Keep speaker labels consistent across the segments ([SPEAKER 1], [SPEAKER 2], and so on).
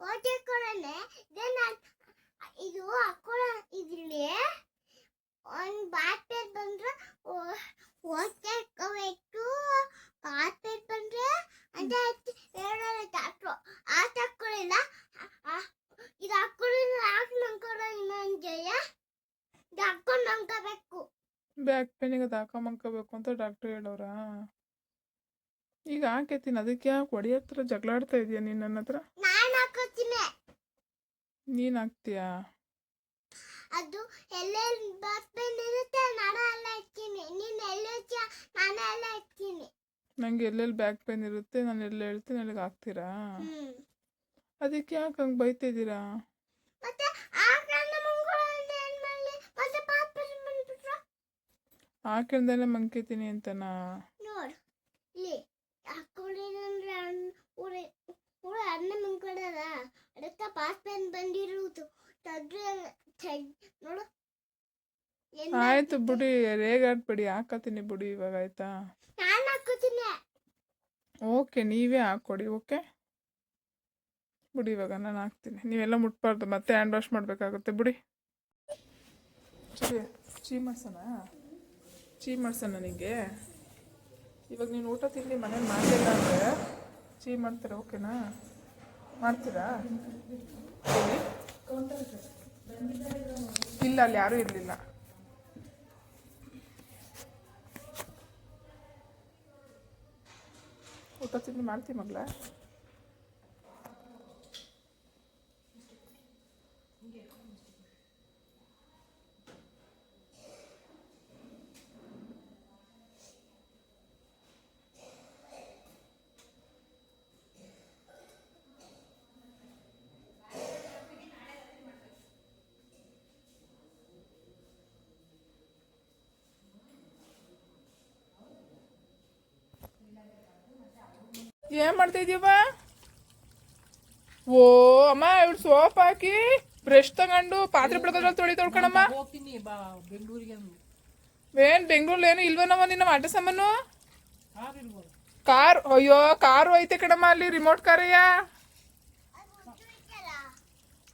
[SPEAKER 1] ಓಟೆ ಕೊಡನೆ ಇದು ಹಾಕೊಳ್ಳ ಇದ್ರಲ್ಲಿ. ಒಂದು ಬಾಸ್ಕೆಟ್ ಬಂದ್ರೆ ಓಟೆ ಹಾಕೋಬೇಕು ಬಾಸ್ಕೆಟ್ ಬಂದ್ರೆ ಅಂತ ಹೇಳೋರು ಡಾಕ್ಟ್ರು ಆ ತಕ್ಕೊಳ್ಳಿಲ್ಲ ಇದು ಹಾಕೊಳ್ಳಿಲ್ಲ ಯಾಕೆ ನಂಬ್ಕೊಳ್ಳೋ ಇನ್ನೊಂದು ಜಯ ಹಾಕೊಂಡು ನಂಬ್ಕೋಬೇಕು.
[SPEAKER 2] ಬ್ಯಾಕ್ ಪೇನಿಗೆ ಅದು ಹಾಕೊಂಬಂಕೋಬೇಕು ಅಂತ ಡಾಕ್ಟ್ರ್ ಹೇಳೋರಾ? ಈಗ ಹಾಕೈತೀನಿ ಅದಕ್ಕೆ ಯಾಕೆ ಹೊಡಿ ಹತ್ರ ಜಗಳ ಆಡ್ತಾ ಇದೀಯ ನೀನು ನನ್ನ ಹತ್ರ
[SPEAKER 1] ಹಾಕೋತೀನಿ
[SPEAKER 2] ನೀನು ಹಾಕ್ತೀಯಾ
[SPEAKER 1] ಅದು ಎಲ್ಲೆಲ್ಲಿ ಬಾಸ್ಪೆನ್ ಇರುತ್ತೆ ನಾನು ಎಲ್ಲ ಇರ್ತೀನಿ ನೀನು ಎಲ್ಲಿ ಇರ್ತೀಯ? ನಾನು ಎಲ್ಲ ಇರ್ತೀನಿ
[SPEAKER 2] ನಂಗೆ ಎಲ್ಲೆಲ್ಲಿ ಬ್ಯಾಕ್ ಪೇನ್ ಇರುತ್ತೆ ನಾನು ಎಲ್ಲ ಹೇಳ್ತೀನಿ ಅಲ್ಲಿಗೆ ಹಾಕ್ತೀರಾ?
[SPEAKER 1] ಹ್ಮ್.
[SPEAKER 2] ಅದಕ್ಕೆ ಯಾಕೆ ಹಂಗೆ ಬೈತಿದ್ದೀರಾ
[SPEAKER 1] ಮತ್ತೆ ಆ ಮಂಗಳ ಏನ್ ಮಾಡ್ಲಿ? ಮತ್ತೆ ಪಾಪ ಬಂದ್ಬಿಟ್ರು
[SPEAKER 2] ಹಾಕಿಳ್ದೇನೆ ಮಂಕೈತೀನಿ ಅಂತನಾ
[SPEAKER 1] ನೋಡು ಇಲ್ಲಿ ಹಾಕೊಂಡಿದ್ರೆ ಊರಿ ಊರ ಅನ್ನ ಮಂಗಳದ ಅದಕ್ಕೆ ಪಾಸ್ ಪೆನ್ ಬಂದಿರುವುದು ತೆಗ್ದು ತೆಗ್ ನೋಡು ಏನ್
[SPEAKER 2] ಆಯ್ತು ಬಿಡಿ ರೇಗಾಡ್ಬೇಡಿ ಹಾಕತೀನಿ ಬಿಡಿ ಇವಾಗ ಆಯ್ತಾ? ಓಕೆ ನೀವೇ ಹಾಕ್ಕೊಡಿ ಓಕೆ ಬಿಡಿ ಇವಾಗ ನಾನು ಹಾಕ್ತೀನಿ. ನೀವೆಲ್ಲ ಮುಟ್ಬಾರ್ದು ಮತ್ತೆ ಹ್ಯಾಂಡ್ ವಾಶ್ ಮಾಡಬೇಕಾಗುತ್ತೆ ಬಿಡಿ. ಸರಿ ಚೀ ಮಾಡ್ಸೋಣ ಚೀ ಮಾಡ್ಸೋಣ ನನಗೆ ಇವಾಗ ನೀನು ಊಟ ತಿಂಡಿ ಮನೇಲಿ ಮಾಡಿಲ್ಲ ಅಂದರೆ ಚೀ ಮಾಡ್ತೀರಾ ಓಕೆನಾ ಮಾಡ್ತೀರಾ. ಇಲ್ಲ ಅಲ್ಲಿ ಯಾರೂ ಇರಲಿಲ್ಲ. ಊಟ ತಿಂಡಿ ಮಾಡ್ತೀವಿ ಮಗಳ? ಏನ್ ಮಾಡ್ತಾ ಇದೀವ ಓ ಅಮ್ಮ ಇವಳು ಸೋಪ್ ಹಾಕಿ ಬ್ರಷ್ ತಗೊಂಡು ಪಾತ್ರೆ ಬೆಳಗೋದ್ರಲ್ಲಿ ತೊಳಿ ತೊಳ್ಕೊಳಮ್ಮ
[SPEAKER 3] ಹೋಗ್ತೀನಿ ಬಾ ಬೆಂಗಳೂರಿಗೆ
[SPEAKER 2] ಏನ್ ಬೆಂಗಳೂರಲ್ಲಿ ಏನು ಇಲ್ವನವ ನಿನ್ನ ಆಟ ಸಾಮಾನು
[SPEAKER 3] ಕಾರ್ ಇರ್ಬೋದು
[SPEAKER 2] ಕಾರ್ ಅಯ್ಯೋ ಕಾರು ಐತೆ ಕಣಮ್ಮ ಅಲ್ಲಿ ರಿಮೋಟ್ ಕಾರಯ್ಯ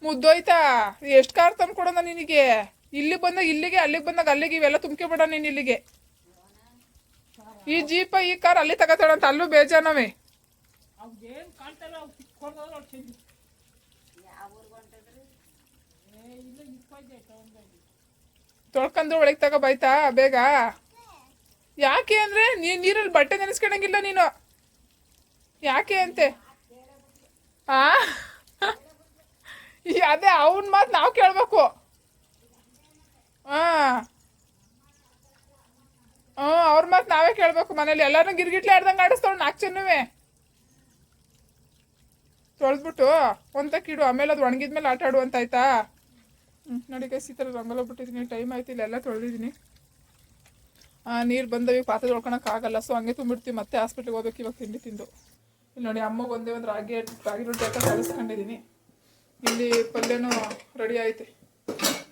[SPEAKER 2] ಮುದ್ದೋಯ್ತಾ ಎಷ್ಟು ಕಾರ್ ತಂದು ಕೊಡೋಣ ನಿನಗೆ ಇಲ್ಲಿಗೆ ಬಂದಾಗ ಇಲ್ಲಿಗೆ ಅಲ್ಲಿಗೆ ಬಂದಾಗ ಅಲ್ಲಿಗೆ ಇವೆಲ್ಲ ತುಂಬ್ಕೆ ಬಿಡ ನೀನು ಇಲ್ಲಿಗೆ ಈ ಜೀಪ ಈ ಕಾರ್ ಅಲ್ಲಿ ತಗೋತಾಳಂತ ಅಲ್ಲೂ ಬೇಜಾನವೇ
[SPEAKER 3] ಅವ್ ಏನ್ ಕಾಣ್ತಾರ ಅವ್ ಕಿತ್ಕೊಂಡ್ರೆ ಅವ್ರು ಚೆಂದ
[SPEAKER 2] ತೊಳ್ಕೊಂಡು ಒಳಗೆ ತಗೋ ಬೈತಾ ಬೇಗ. ಯಾಕೆ ಅಂದ್ರೆ ನೀನ್ ನೀರಲ್ಲಿ ಬಟ್ಟೆ ನೆನೆಸ್ಕೊಳಂಗಿಲ್ಲ ನೀನು. ಯಾಕೆ ಅಂತೆ? ಆ? ಅದೇ ಅವನ್ ಮಾತು ನಾವು ಕೇಳ್ಬೇಕು. ಹಾ ಹ್ಞೂ ಅವ್ರ ಮಾತು ನಾವೇ ಕೇಳ್ಬೇಕು ಮನೇಲಿ. ಎಲ್ಲಾರು ಗಿರ್ಗಿಟ್ಲೆ ಆಡ್ದಂಗೆ ಆಡಿಸ್ತಾವ್ ನಾಲ್ಕು ಚೆನ್ನವೇ ತೊಳೆದ್ಬಿಟ್ಟು ಒಂದಕ್ಕಿಡು ಆಮೇಲೆ ಅದು ಒಣಗಿದ್ಮೇಲೆ ಆಟ ಆಡು ಅಂತ ಆಯ್ತಾ? ಹ್ಞೂ ನೋಡಿ ಈ ಥರ ರಂಗೋಲ ಬಿಟ್ಟಿದ್ದೀನಿ ಟೈಮ್ ಆಯ್ತು, ಇಲ್ಲೆಲ್ಲ ತೊಳೆದಿದ್ದೀನಿ. ನೀರು ಬಂದವಿ ಪಾತ್ರೆ ತೊಳ್ಕೊಳಕ್ ಆಗಲ್ಲ ಸೊ ಹಂಗೆ ತುಂಬಿಡ್ತೀವಿ, ಮತ್ತೆ ಹಾಸ್ಪಿಟ್ಲಿಗೆ ಹೋಗ್ಬೇಕು, ಇವಾಗ ತಿಂಡಿ ತಿಂದು. ಇಲ್ಲಿ ನೋಡಿ ಅಮ್ಮಗೆ ಒಂದೇ ಒಂದು ರಾಗಿ ರಾಗಿ ರೊಟ್ಟಿ ಅಂತ ಕಲಿಸ್ಕೊಂಡಿದ್ದೀನಿ ಇಲ್ಲಿ ಪಲ್ಯನೂ ರೆಡಿ ಐತೆ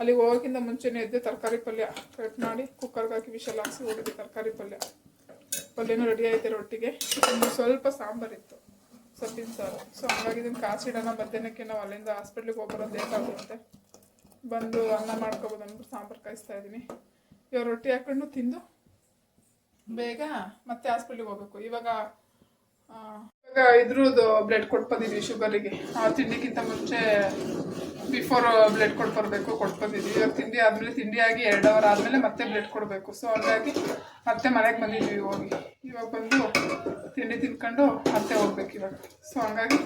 [SPEAKER 2] ಅಲ್ಲಿಗೆ ಹೋಗೋಕ್ಕಿಂತ ಮುಂಚೆನೇ ಎದ್ದು ತರಕಾರಿ ಪಲ್ಯ ಕಟ್ ಮಾಡಿ ಕುಕ್ಕರ್ಗೆ ಹಾಕಿ ವಿಷಲ್ ಹಾಕ್ಸಿ ಹೋಗಿದ್ದೆ ತರಕಾರಿ ಪಲ್ಯ. ಪಲ್ಯನೂ ರೆಡಿ ಆಯ್ತೆ ರೊಟ್ಟಿಗೆ. ಇನ್ನು ಸ್ವಲ್ಪ ಸಾಂಬಾರಿತ್ತು ಸೊಪ್ಪಿನ ಸಾರು ಸೊ ಹಂಗಾಗಿ ಇದನ್ನು ಕಾಸಿಡೋಣ. ಮಧ್ಯಾಹ್ನಕ್ಕೆ ನಾವು ಅಲ್ಲಿಂದ ಹಾಸ್ಪಿಟ್ಲಿಗೆ ಹೋಗ್ಬರೋದು ಬೇಕಾಗುತ್ತೆ ಬಂದು ಅನ್ನ ಮಾಡ್ಕೊಬೋದು ಅಂದ್ಬಿಟ್ಟು ಸಾಂಬಾರು ಕಾಯಿಸ್ತಾ ಇದ್ದೀನಿ ಇವಾಗ ರೊಟ್ಟಿ ಹಾಕೊಂಡು ತಿಂದು ಬೇಗ ಮತ್ತೆ ಹಾಸ್ಪಿಟ್ಲಿಗೆ ಹೋಗ್ಬೇಕು. ಇವಾಗ ಇವಾಗ ಇದ್ರದ್ದು ಬ್ಲಡ್ ಕೊಟ್ಟು ಶುಗರಿಗೆ ಆ ತಿಂಡಿಗಿಂತ ಮುಂಚೆ ಬಿಫೋರ್ ಬ್ಲಡ್ ಕೊಟ್ಟು ಬರಬೇಕು ಕೊಟ್ಟು ಬಂದಿದ್ವಿ. ಇವಾಗ ತಿಂಡಿ ಆದಮೇಲೆ ತಿಂಡಿ ಆಗಿ ಎರಡು ಅವರ್ ಆದಮೇಲೆ ಮತ್ತೆ ಬ್ಲಡ್ ಕೊಡಬೇಕು. ಸೊ ಹಂಗಾಗಿ ಮತ್ತೆ ಮನೆಗೆ ಬಂದಿದ್ವಿ ಹೋಗಿ ಇವಾಗ ಬಂದು ತಿಂಡಿ ತಿನ್ಕೊಂಡು ಮತ್ತೆ ಹೋಗ್ಬೇಕು ಇವಾಗ. ಸೊ ಹಂಗಾಗಿ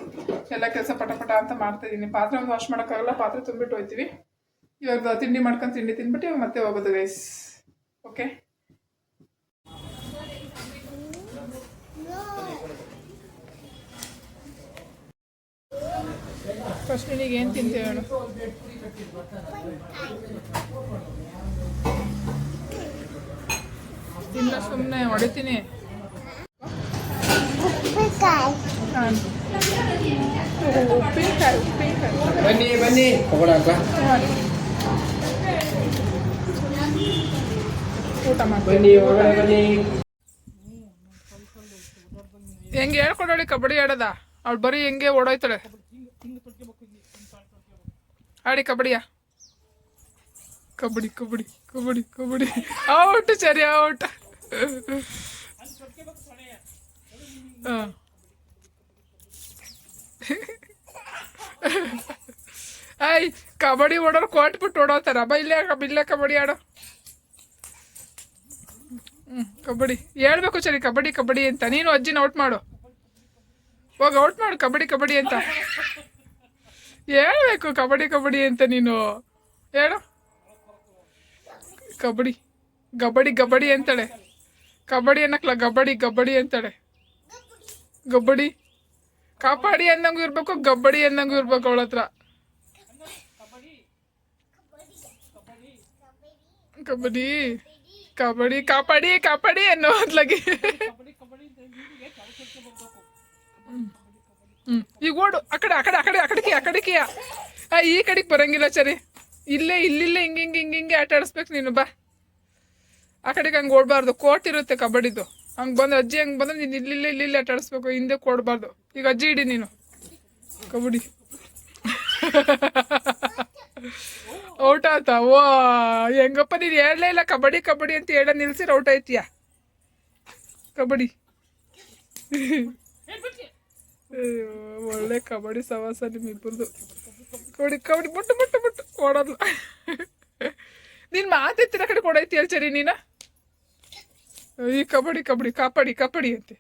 [SPEAKER 2] ಎಲ್ಲ ಕೆಲಸ ಪಟಪಟ ಪಟ ಅಂತ ಮಾಡ್ತಾ ಇದ್ದೀನಿ ಪಾತ್ರೆ ಒಂದು ವಾಶ್ ಮಾಡೋಕ್ಕಾಗಲ್ಲ, ಪಾತ್ರೆ ತುಂಬಿಟ್ಟು ಹೋಯ್ತೀವಿ. ಇವಾಗ ತಿಂಡಿ ಮಾಡ್ಕೊಂಡು ತಿಂಡಿ ತಿನ್ಬಿಟ್ಟು ಇವಾಗ ಮತ್ತೆ ಹೋಗೋದು ಗೈಸ್ ಓಕೆ ಫಸ್ಟ್ ನಿನಗೆ ಏನು ತಿಂತೀವಿ ಹೇಳು ತಿನ್ನ ಸುಮ್ಮನೆ ಹೊಡಿತೀನಿ.
[SPEAKER 1] ಉಪ್ಪಿನಕಾಯಿ.
[SPEAKER 2] ಉಪ್ಪಿನಕಾಯಿ
[SPEAKER 4] ಬನ್ನಿ ಬನ್ನಿ. ತಗೊಳಕ
[SPEAKER 2] ಮಾಡಿ. ಊಟ ಮಾಡಿ
[SPEAKER 4] ಬನ್ನಿ ಒಳಗಡೆ ಬನ್ನಿ.
[SPEAKER 2] ಹೆಂಗೆ ಹೇಳ್ಕೊಡೋಳಿ ಕಬಡ್ಡಿ ಆಡೋದ? ಅವ್ಳು ಬರೀ ಹೆಂಗೆ ಓಡೋಯ್ತಾಳೆ? ಆಡಿ ಕಬಡ್ಡಿಯ ಕಬಡ್ಡಿ ಕಬಡ್ಡಿ ಕಬಡ್ಡಿ ಕಬಡ್ಡಿ ಔಟ್ ಸರಿ ಔಟ್ ಹಾಂ ಐ ಕಬಡ್ಡಿ ಓಡೋರು ಕೊಟ್ಬಿಟ್ಟು ಓಡೋತಾರ ಬಾ ಇಲ್ಲೇ ಇಲ್ಲೇ ಕಬಡ್ಡಿ ಆಡೋ ಹ್ಞೂ ಕಬಡ್ಡಿ ಹೇಳ್ಬೇಕು ಸರಿ ಕಬಡ್ಡಿ ಕಬಡ್ಡಿ ಅಂತ ನೀನು ಅಜ್ಜಿನ ಔಟ್ ಮಾಡು ಹೋಗಿ ಔಟ್ ಮಾಡು ಕಬಡ್ಡಿ ಕಬಡ್ಡಿ ಅಂತ ಹೇಳ್ಬೇಕು ಕಬಡ್ಡಿ ಕಬಡ್ಡಿ ಅಂತ ನೀನು ಹೇಳು ಕಬಡ್ಡಿ ಗಬಡಿ ಗಬಡಿ ಅಂತಾಳೆ ಕಬಡ್ಡಿ ಅನ್ನಕ್ಲ ಗಬಡಿ ಗಬಡಿ ಅಂತಾಳೆ ಗಬ್ಬಡಿ ಕಾಪಾಡಿ ಅನ್ನಂಗೂ ಇರಬೇಕು ಗಬ್ಬಡಿ ಅನ್ನಂಗೂ ಇರಬೇಕು ಅವಳ ಹತ್ರ ಕಬಡ್ಡಿ ಕಬಡ್ಡಿ ಕಾಪಾಡಿ ಕಾಪಾಡಿ ಅನ್ನೋ ಹೊತ್ಲಾಗಿ ಹ್ಮ್. ಈಗ ಓಡು, ಆ ಕಡೆ ಆ ಕಡೆ ಆ ಕಡೆ, ಆ ಕಡೆಗೆ ಆ ಕಡೆಗೆ. ಆ, ಈ ಕಡೆಗೆ ಬರಂಗಿಲ್ಲ ಸರಿ ಇಲ್ಲೇ, ಇಲ್ಲಿಲ್ಲೇ ಹಿಂಗೆ ಹಿಂಗೆ ಹಿಂಗೆ ಹಿಂಗೆ ಆಟ ಆಡಿಸ್ಬೇಕು ನೀನು, ಬಾ. ಆ ಕಡೆಗೆ ಹಂಗೆ ಓಡಬಾರ್ದು. ಕೋರ್ಟ್ ಇರುತ್ತೆ ಕಬಡ್ಡಿದು. ಹಂಗೆ ಬಂದ್ರೆ ಅಜ್ಜಿ ಹಂಗೆ ಬಂದ್ರೆ ನೀನು ಇಲ್ಲಿಲ್ಲೇ ಇಲ್ಲಿಲ್ಲೇ ಆಟ ಆಡಿಸ್ಬೇಕು. ಹಿಂದೆ ಕೊಡಬಾರ್ದು ಈಗ ಅಜ್ಜಿ ಇಡಿ ನೀನು. ಕಬಡ್ಡಿ. ಔಟ್ ಆತ ಓ, ಹೆಂಗಪ್ಪ, ನೀನು ಹೇಳಲೇ ಇಲ್ಲ. ಕಬಡ್ಡಿ ಕಬಡ್ಡಿ ಅಂತ ಹೇಳ ನಿಲ್ಸಿರ ಔಟ್ ಆಯ್ತೀಯ? ಕಬಡ್ಡಿ. ಅಯ್ಯೋ, ಒಳ್ಳೆ ಕಬಡ್ಡಿ ಸವಾಸ ನಿಮ್ಮಿಬ್ಬರದು. ಕಬಡ್ಡಿ ಕಬಡ್ಡಿ ಮುಟ್ಟು ಮುಟ್ಟು ಮುಟ್ಟು ಓಡೋದು ನೀನು ಮಾತೆತ್ತಿನ ಕಡೆ ಕೊಡೈತಿ ಚರಿ ನೀನ? ಈ ಕಬಡ್ಡಿ ಕಬಡ್ಡಿ ಕಾಪಾಡಿ ಕಾಪಾಡಿ ಅಂತೆ.